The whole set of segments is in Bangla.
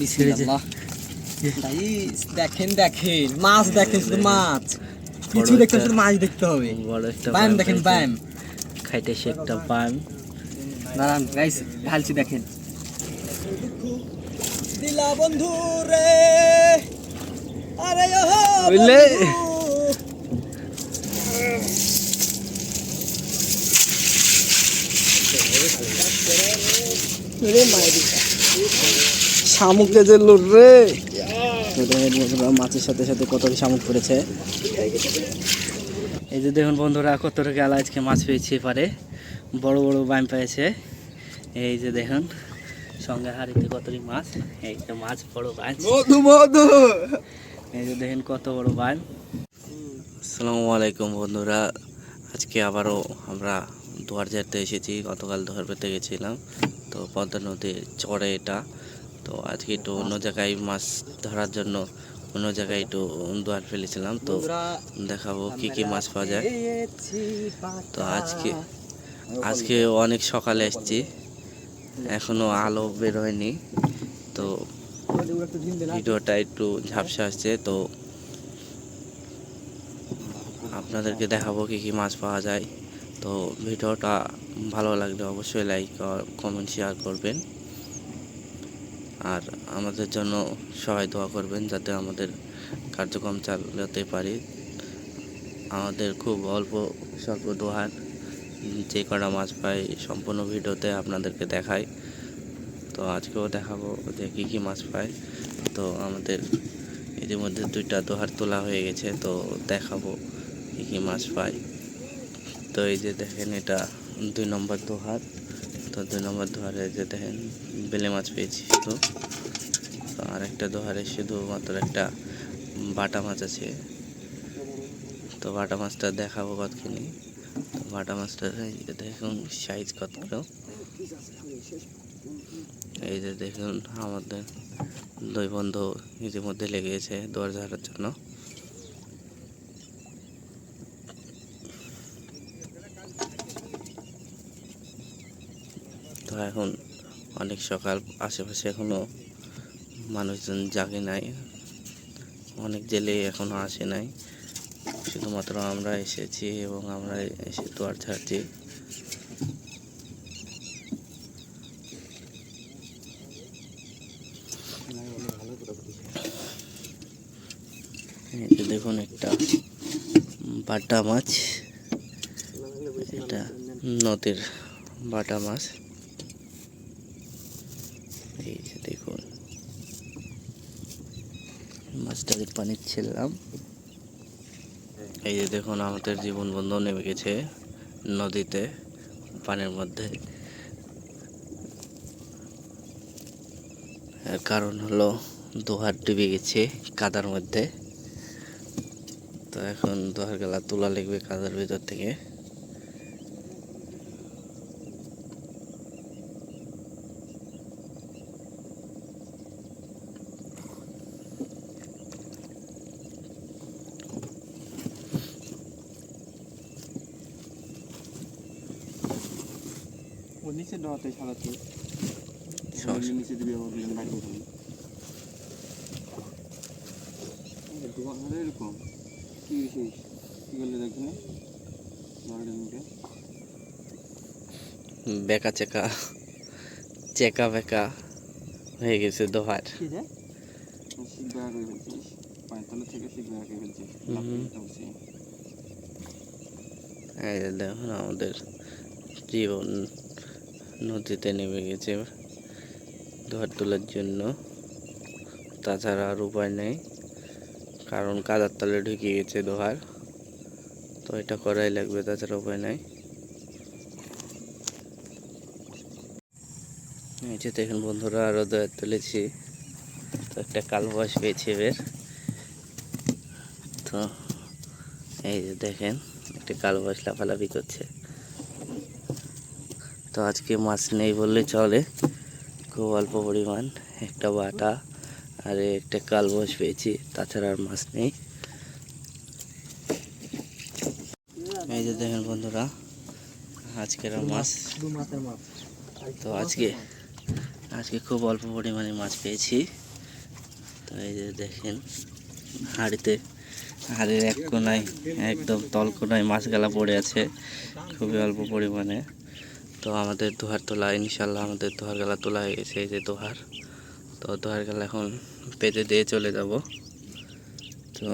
বিসমিল্লাহ দেখেন দেখেন মাছ দেখেন শুধু মাছ। কিছু দেখতে শুধু মাছ দেখতে হবে। বড় একটা ব্যায়াম বাম দেখেন। ব্যায়াম খাইতে সে একটা পান দাঁড়ান গাইস ঢালছি দেখেন। দিলা বন্ধু রে। আরে ওহো বুঝলে? শামুকে যে লুট রে। মাছের সাথে সাথে কত কি শামুক পড়েছে। এই যে দেখুন বন্ধুরা কত গেল আজকে মাছ পেয়েছে এপারে। বড় বড় বাইম পেয়েছে। এই যে দেখুন সঙ্গে হাড়িতে কতটি মাছ। এই যে মাছ বড় বাইম। এই যে দেখেন কত বড় বাইম। আসসালামু আলাইকুম বন্ধুরা আজকে আবারও আমরা দুয়ার যেতে এসেছি। গতকাল দুয়ার পেতে গেছিলাম। তো পদ্মা নদীর চড়ে এটা। তো আজকে একটু অন্য জায়গায় মাছ ধরার জন্য অন্য জায়গায় একটু দুয়ার ফেলেছিলাম, তো দেখাবো কি কি মাছ পাওয়া যায়। তো আজকে আজকে অনেক সকালে এসেছি, এখনও আলো বের হয়নি, তো ভিডিওটা একটু ঝাপসা আসছে, তো আপনাদেরকে দেখাবো কি কি মাছ পাওয়া যায়। তো ভিডিওটা ভালো লাগলে অবশ্যই লাইক কমেন্ট শেয়ার করবেন। আর আমাদের জন্য সবাই দোয়া করবেন যাতে আমাদের কার্যক্রম চালাতে পারি। আমাদের খুব অল্প স্বল্প দোহার যে কটা মাছ পাই সম্পূর্ণ ভিডিওতে আপনাদেরকে দেখাই। তো আজকেও দেখাবো যে কী কী মাছ পাই। তো আমাদের ইতিমধ্যে দুইটা দোহার তোলা হয়ে গেছে, তো দেখাবো কী কী মাছ পাই। তো এই যে দেখেন এটা দুই নম্বর দোহার। তো দুই নম্বর দোহারে যে দেখেন বেলে মাছ পেয়েছি শুধু। তো আর একটা দোহারে শুধুমাত্র একটা বাটা মাছ আছে। তো বাটা মাছটা দেখাবো কতখানি। তো বাটা মাছটা দেখুন সাইজ কতগুলো। এই যে দেখুন আমাদের দুই বন্ধু ইতিমধ্যে লেগেছে দোয়ার জন্য। তো এখন অনেক সকাল, আশেপাশে এখনও মানুষজন জাগে নাই। অনেক জেলে এখনও আসে নাই। শুধুমাত্র আমরা এসেছি এবং আমরা এসে দোয়ার ছাড়ছি। দেখুন একটা বাটা মাছ। এটা নদীর বাটা মাছ। এই যে দেখুন। মাছটাকে পানি ছেড়লাম। এই যে দেখুন, আমাদের জীবন বন্ধ নেমে গেছে নদীতে, পানির মধ্যে। কারণ হলো দোহার ডুবে গেছে কাদার মধ্যে। তো এখন দোহার গেলা তোলা লাগবে কাদার ভিতর থেকে ও নিচে দিবে দিবে দোকান হলে এরকম কি বিশেষ? কি করলে দেখি না বারোটা মিনিটে বেকা চেকা। চেকা বেকা। হয়ে গেছে দোহার। কি রে শিখবে আগে ফেলছিস। পাঁচতলা থেকে শিখবে আগে ফেলছিস। হুম। দেখুন আমাদের জীবন। নদীতে নেমে গেছে দোহার তোলার জন্য। তাছাড়া আর উপায় নেই, কারণ কাদার তলে ঢুকে গেছে দোহার তো এটা করাই লাগবে, তাছাড়া উপায় নাই। এই যে দেখুন বন্ধুরা আরও দোয়ার তুলেছি। তো একটা কাল বয়স পেয়েছি এবার। তো এই যে দেখেন, একটা কালো মাছ লাফালাফি করছে। তো আজকে মাছ নেই বললে চলে। খুব অল্প পরিমাণ, একটা বাটা আর একটা কালবোস পেয়েছি, তাছাড়া আর মাছ নেই। এই যে দেখেন বন্ধুরা, আজকের মাছ মাছ। তো আজকে আজকে খুব অল্প পরিমাণে মাছ পেয়েছি। তো এই যে দেখেন, হাঁড়িতে, হাড়ির এক কোনায়, একদম তল কোনায় মাছগালা পড়ে আছে, খুবই অল্প পরিমাণে। তো আমাদের দোহার তোলা ইনশাল্লাহ আমাদের দোহার গালা তোলা হয়ে গেছে, এই যে দোহার। তো দোহার গালা এখন পেতে দিয়ে চলে যাব। তো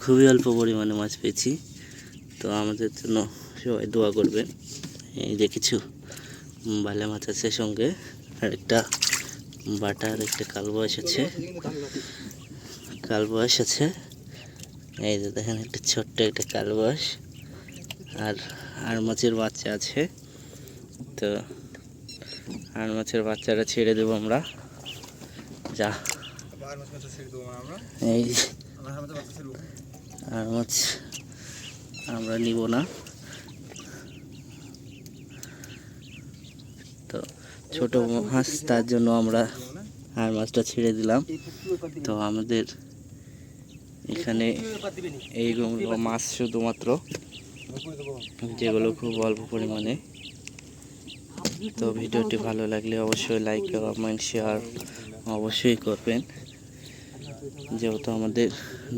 খুবই অল্প পরিমাণে মাছ পেয়েছি। তো আমাদের জন্য সবাই দোয়া করবেন। এই যে কিছু বালে মাছ আছে সঙ্গে আর একটা বাটার একটা কালবো এসেছে। কালবাস আছে এই যে দেখেন, একটা ছোট্ট একটা কালবাস আর আর মাছের বাচ্চা আছে। তো আর মাছের বাচ্চাটা ছেড়ে দেবো আমরা। যা। এই আর মাছ আমরা নিব না। তো ছোট মাছ তার জন্য আমরা আর মাছটা ছেড়ে দিলাম। তো আমাদের এখানে এইগুলো মাছ শুধুমাত্র যেগুলো খুব অল্প পরিমাণে। তো ভিডিওটি ভালো লাগলে অবশ্যই লাইক কমেন্ট শেয়ার অবশ্যই করবেন। যেহেতু আমাদের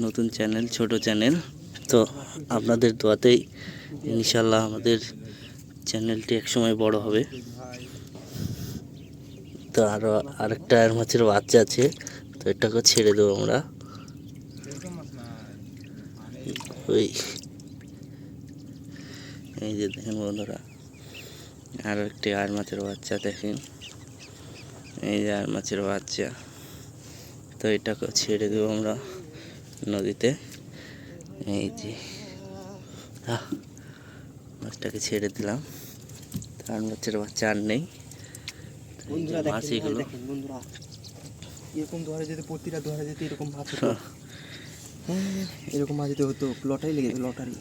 নতুন চ্যানেল ছোট চ্যানেল তো আপনাদের দোয়াতেই ইনশাল্লাহ আমাদের চ্যানেলটি একসময় বড় হবে। তো আরও আরেকটা আর মাছের বাচ্চা আছে, তো এটাকে ছেড়ে দেবো আমরা। ওই, এই যে দেখেন বন্ধুরা। আরও একটি আর মাছের বাচ্চা দেখেন এই যে আর মাছের বাচ্চা। তো এটাকে ছেড়ে দেবো আমরা নদীতে। এই যে মাছটাকে ছেড়ে দিলাম। আর মাছের বাচ্চা আর নেই। মাছ এগুলো এরকম ধরে যেতে প্রতিটা ধরে যেতে এরকম মাছ এরকম মাছ যেতে হতো লটারি লেগে লটারি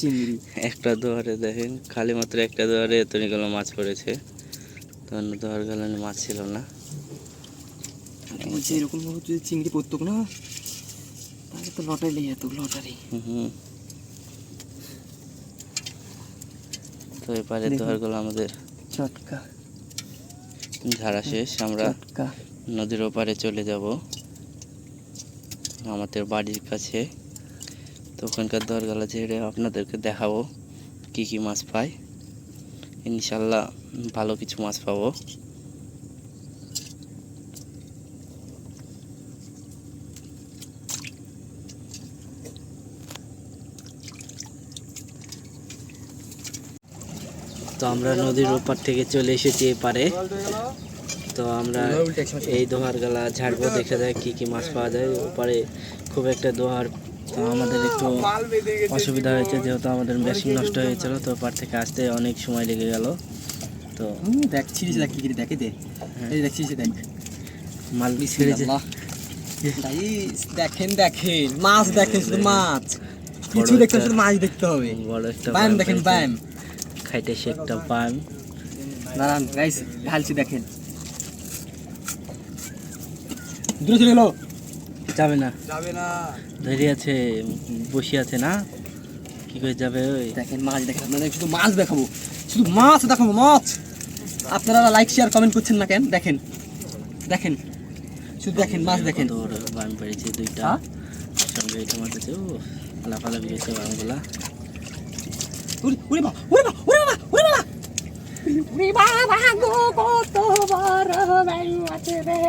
চিংড়ি। একটা দুয়ারে দেখেন খালি মাত্র একটা দুয়ারে এতগুলো মাছ পড়েছে। তো অন্য দুয়ার গেলে মাছ ছিল না। বলছি এরকম ভাবে যদি চিংড়ি পড়তো না তাহলে তো লটারি লেগে যেত লটারি। হুম তো এবারে। দুয়ারগুলো আমাদের চটকা। ঝাড়া শেষ আমরা নদীর ওপারে চলে যাব। আমাদের বাড়ির কাছে। তো ওখানকার দরগালা ঝেড়ে আপনাদেরকে দেখাবো কি কি মাছ পাই ইনশাল্লাহ ভালো কিছু মাছ পাবো। তো আমরা নদীর ওপার থেকে চলে এসেছি এপারে। তো আমরা এই দোহার গালা ঝাড়বো দেখে যায় কি কি মাছ পাওয়া যায়। ওপারে খুব একটা দোহার তো আমাদের একটু অসুবিধা হয়েছে যেহেতু আমাদের মেশিন নষ্ট হয়েছিল তো ওপার থেকে আসতে অনেক সময় লেগে গেল। তো হুম, দেখ ছিঁড়েছে দেখ কি করে দেখে দে। এই দেখ ছিঁড়েছে দেখ। মাল ছেড়েছে দেখেন দেখেন মাছ দেখেন শুধু মাছ। কিছু দেখতে শুধু মাছ দেখতে হবে। বড় একটা ব্যাম পাম দেখেন পেয়েছি। ব্যাম খাইতে সে একটা পান দাঁড়ান গাইস ঢালছি দেখেন। দূরে চলে গেলো যাবে না। যাবে না। ধরে আছে বসে আছে না? কি করে যাবে ওই? দেখেন মাছ দেখেন আপনাদের শুধু মাছ দেখাবো। শুধু মাছ দেখাবো মাছ! আপনারা লাইক শেয়ার কমেন্ট করছেন না কেন? দেখেন দেখেন শুধু দেখেন মাছ দেখেন। তোর বান পেয়েছে দুইটা। হ্যাঁ? সঙ্গে এটা মাছ আছে ও লাফালাফি গেছে বানগুলা। উরে উরে বাবা উরে বাবা উরে বাবা উরে বাবা! উরে বাবা গো কত ব্যাং আছে রে।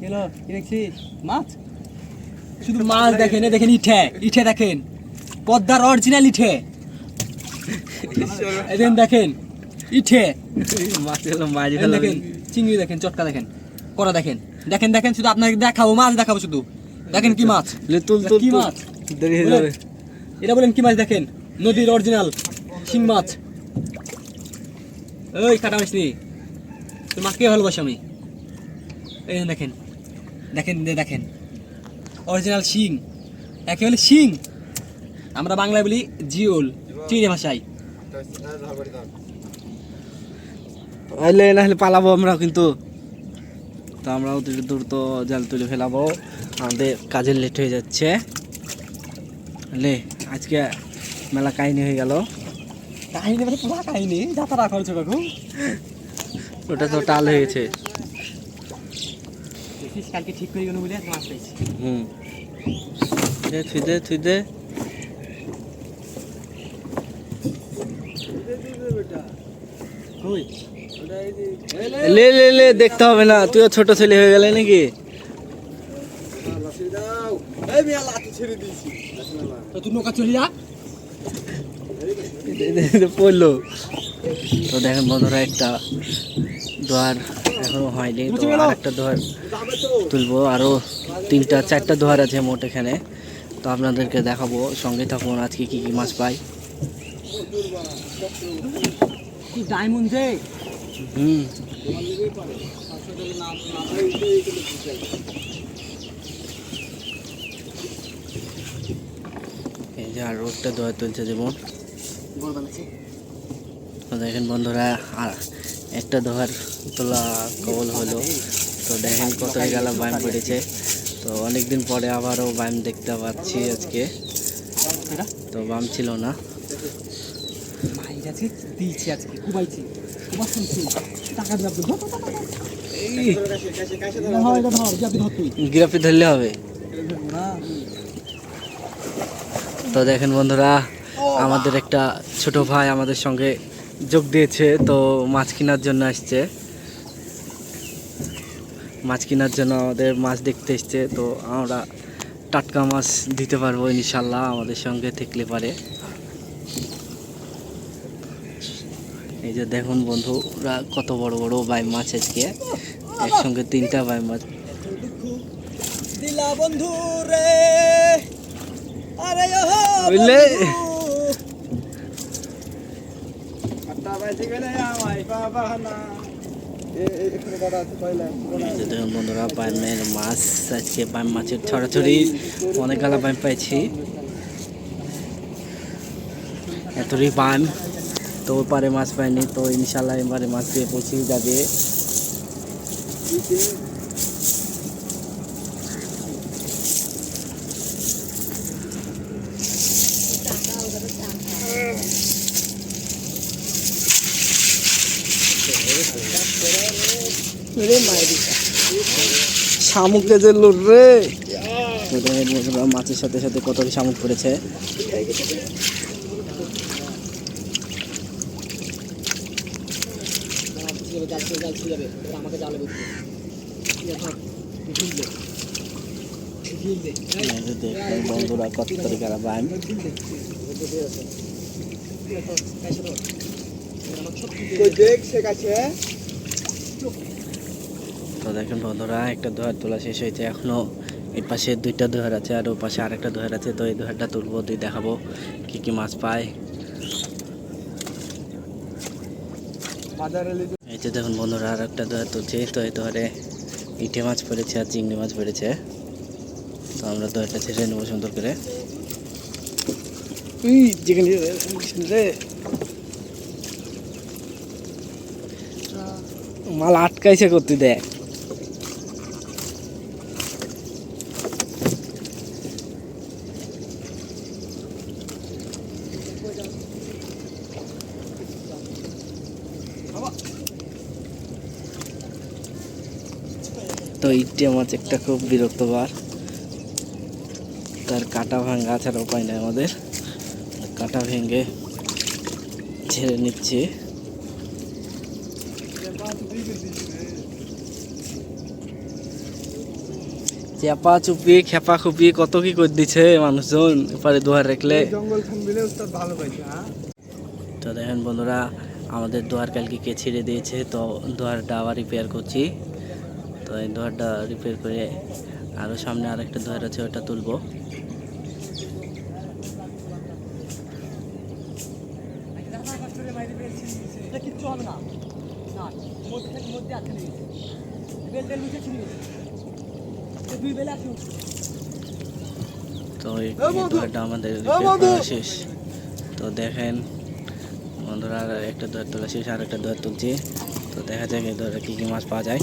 হ্যালো কি দেখছিস? মাছ? শুধু মাছ দেখেন এ দেখেন ইঠে ইঠে দেখেন। পদ্মার অরিজিনাল ইঠে। এই দেখেন ইঠে। মাছ এলো মাছ দেখেন চিংড়ি দেখেন চটকা দেখেন করা দেখেন। দেখেন দেখেন শুধু আপনাকে দেখাবো মাছ দেখাবো শুধু। দেখেন কি মাছ। তুল কি মাছ? এটা বলেন কি মাছ দেখেন? নদীর অরিজিনাল শিং মাছ। ওই কাটা মাছ নি। তোর মাছকে ভালোবাসি আমি। এই দেখেন। দেখেন দে দেখেন। অরিজিনাল শিং। একে হলে শিং। আমরা বাংলায় বলি জিওল চিড়ে ভাষায়। আইলে না হলে পালাবো আমরা কিন্তু। তো আমরা অতি দ্রুত জাল তুলে ফেলাবো। আমাদের কাজের লেট হয়ে যাচ্ছে। লে আজকে মেলা কাহিনী হয়ে গেল। কাহিনী মানে পুরা কাহিনী যাত্রা করছ কাকু ওটা তো টাল হয়ে গেছে কালকে ঠিক করে গেল বলে মাছ পেয়েছি। হুম। দে থুই দে থুই দে। লে লে লে দেখতে হবে না তুইও ছোট ছেলে হয়ে গেলে নাকি? এই মিয়া লাঠি ছেড়ে দিয়েছি। তুই নৌকা চলে যা। দে, দে, দে, পড়ল। তো দেখেন বন্ধুরা একটা দোয়ার এখনও হয়নি তো আর একটা দোয়ার তুলবো আরও তিনটা চারটা দোয়ার আছে মোট এখানে। তো আপনাদেরকে দেখাবো সঙ্গে থাকুন আজকে কি কি মাছ পাই। হুম। এই যে আর একটা দোয়ার তুলছে যেমন দেখেন বন্ধুরা একটা দোহার তোলা কবল হলো। তো দেখেন কত গেল বাইম পড়েছে। তো অনেক দিন পরে আবারও বাইম দেখতে পাচ্ছি আজকে। তো বাম ছিল না। গিরাপি ধরলে হবে। তো দেখেন বন্ধুরা আমাদের একটা ছোট ভাই আমাদের সঙ্গে যোগ দিয়েছে তো মাছ কেনার জন্য আসছে। মাছ কেনার জন্য আমাদের মাছ দেখতে এসছে তো আমরা টাটকা মাছ দিতে পারব ইনশাল্লাহ আমাদের সঙ্গে থাকলে পারে। এই যে দেখুন বন্ধুরা কত বড় বড় বাই মাছ আজকে। একসঙ্গে তিনটা বাই মাছ। দিলা বন্ধু রে আরে বুঝলে আটটা বাজে গেলে আমায় বাবা না এখানে কটা আছে পয়লা এই যে বন্ধুরা বাইমের মাছ, আজকে বাইম মাছের ছড়াছড়ি, অনেক গালা বাইম পাইছি। এতই বাইম তো ওপারে মাছ পাইনি, তো ইনশাল্লাহ এবারে মাছ দিয়ে পৌঁছে যাবে। শামুকে যে লুর রে। তো বন্ধুরা মাছের সাথে সাথে কত কি শামুক পড়েছে বন্ধুরা কত তরিকার বাইম দেখ সে কাছে। তো দেখেন বন্ধুরা, একটা দোহার তোলা শেষ হয়েছে। এখনও এই পাশে দুইটা দোহার আছে আর ও পাশে আরেকটা দোহার আছে। তো এই দোহারটা তুলবো তুই দেখাবো কি কি মাছ পায়। এই যে দেখুন বন্ধুরা আর একটা দোহার তুলছি। তো এই দোহারে ইটে মাছ পড়েছে আর চিংড়ি মাছ পড়েছে। তো আমরা দোহারটা ছেড়ে নেব সুন্দর করে। মাল আটকাইছে করতে দেখ তো মাছ একটা খুব বিরক্তবার তার কাটা ভাঙা ছাড়া উপায় নেই আমাদের। কাটা ভেঙে ছেড়ে নিচ্ছে। চেপা চুপি খেপা খুপি কত কি করে দিছে মানুষজন এপারে দুয়ার রাখলে। হ্যাঁ? তো দেখেন বন্ধুরা আমাদের দুয়ার কালকে কে ছেড়ে দিয়েছে তো দুয়ারটা আবার রিপেয়ার করছি। তো এই দুয়ারটা রিপেয়ার করে আরও সামনে আরেকটা দুয়ার আছে ওটা তুলবো। তো এই আমাদের শেষ। তো দেখেন বন্ধুরা আর একটা দুয়ার তোলা শেষ আর একটা দুয়ার তুলছি। তো দেখা যাক এই দুয়ারে কী কী মাছ পাওয়া যায়।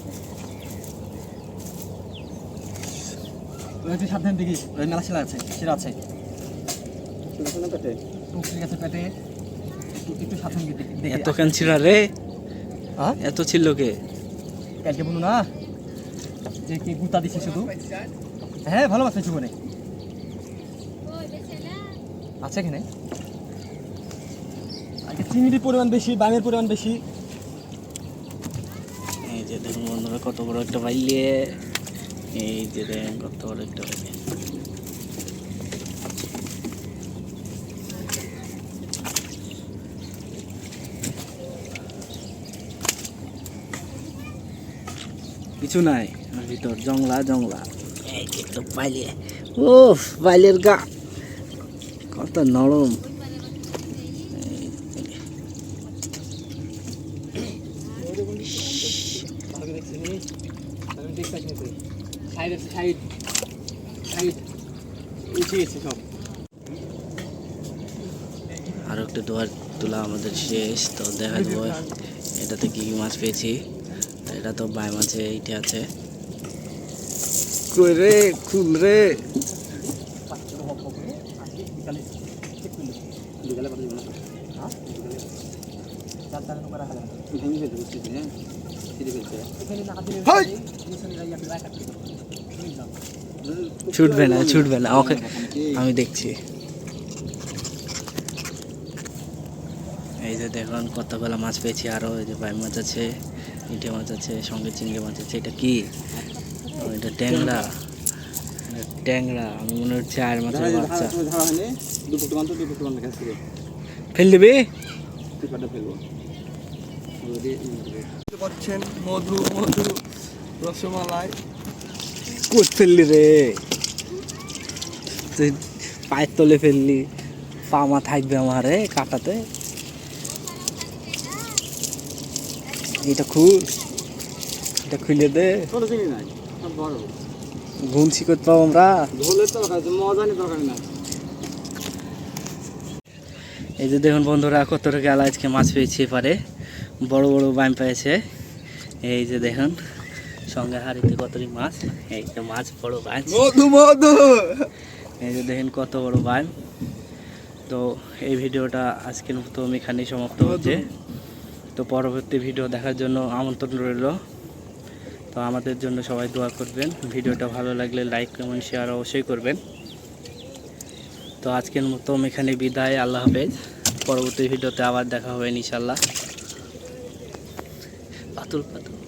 ওই তুই সাবধান দেখি ওই মেলা শিলা আছে শিরা আছে। পেটে টুকরি গেছে পেটে একটু একটু সাবধান দেখি এত কেন ছিল রে? হ্যাঁ এত ছিল কে? কালকে বলু না? যে কি গুতা দিছে শুধু? হ্যাঁ ভালো পেয়েছি মনে আছে এখানে? আজকে চিংড়ির পরিমাণ বেশি বামের পরিমাণ বেশি। এই যে দেখুন বন্ধুরা কত বড় একটা বাইলিয়ে এই যে দেখেন কত বড় একটা বাইলিয়ে কিছু নাই আর ভিতর জংলা জংলা এই যে তো বাইলে ও বাইলের গা কত নরম এই, এই, ভালো দেখছি নি আমি দেখতে পাচ্ছি তুই সাইড আছে সাইড সাইড উঠে গেছে সব আরও একটা দোয়ার তোলা আমাদের শেষ। তো দেখা দেবো এটাতে কি কি মাছ পেয়েছি। এটা তো বাই মাছে এইটা আছে। কই রে খুল রে। বিকালে চেক করলি বিকালে কথা দিব না হ্যাঁ চার চার নম্বর রাখা যাবে ভেঙে ফেলতে বুঝতেছি হ্যাঁ ছিঁড়ে ফেলতে এখানে না দিলে হাই! নিশানি রাইয়া বিলা কাটতে তুমি যাও ছুটবে না ছুটবে না ওকে আমি দেখছি এই যে দেখুন কতগুলো মাছ পেয়েছি আরও এই যে বাই মাছ আছে ইটে মাছ আছে সঙ্গে চিংড়ি মাছ আছে এটা কি? এটা ট্যাংরা। ট্যাংরা আমি মনে হচ্ছে আর মাছের বাচ্চা। ফেল দিবি? পাচ্ছেন মধু মধু রসমালাই। কোচ ফেললি রে? তুই পায়ের তলে ফেললি পামা থাকবে আমার রে কাটাতে। এটা খুল। এটা খুলে দে। বড়। করতে পাবো আমরা। এই যে দেখুন বন্ধুরা কত টাকা আজকে মাছ পেয়েছি এপারে। বড় বড় বাইম পেয়েছে। এই যে দেখুন সঙ্গে হাড়িতে কতটি মাছ। এই যে মাছ বড় মাছ। মধু মধু! এই যে দেখেন কত বড় বাইম। তো এই ভিডিওটা আজকের মতো এখানেই সমাপ্ত হচ্ছে। তো পরবর্তী ভিডিও দেখার জন্য আমন্ত্রণ রইল। তো আমাদের জন্য সবাই দোয়া করবেন। ভিডিওটা ভালো লাগলে লাইক কমেন্ট শেয়ার অবশ্যই করবেন। তো আজকের মতো এখানে বিদায়। আল্লাহ হাফেজ। পরবর্তী ভিডিওতে আবার দেখা হবে ইনশাল্লাহ পাতুল পাতুল।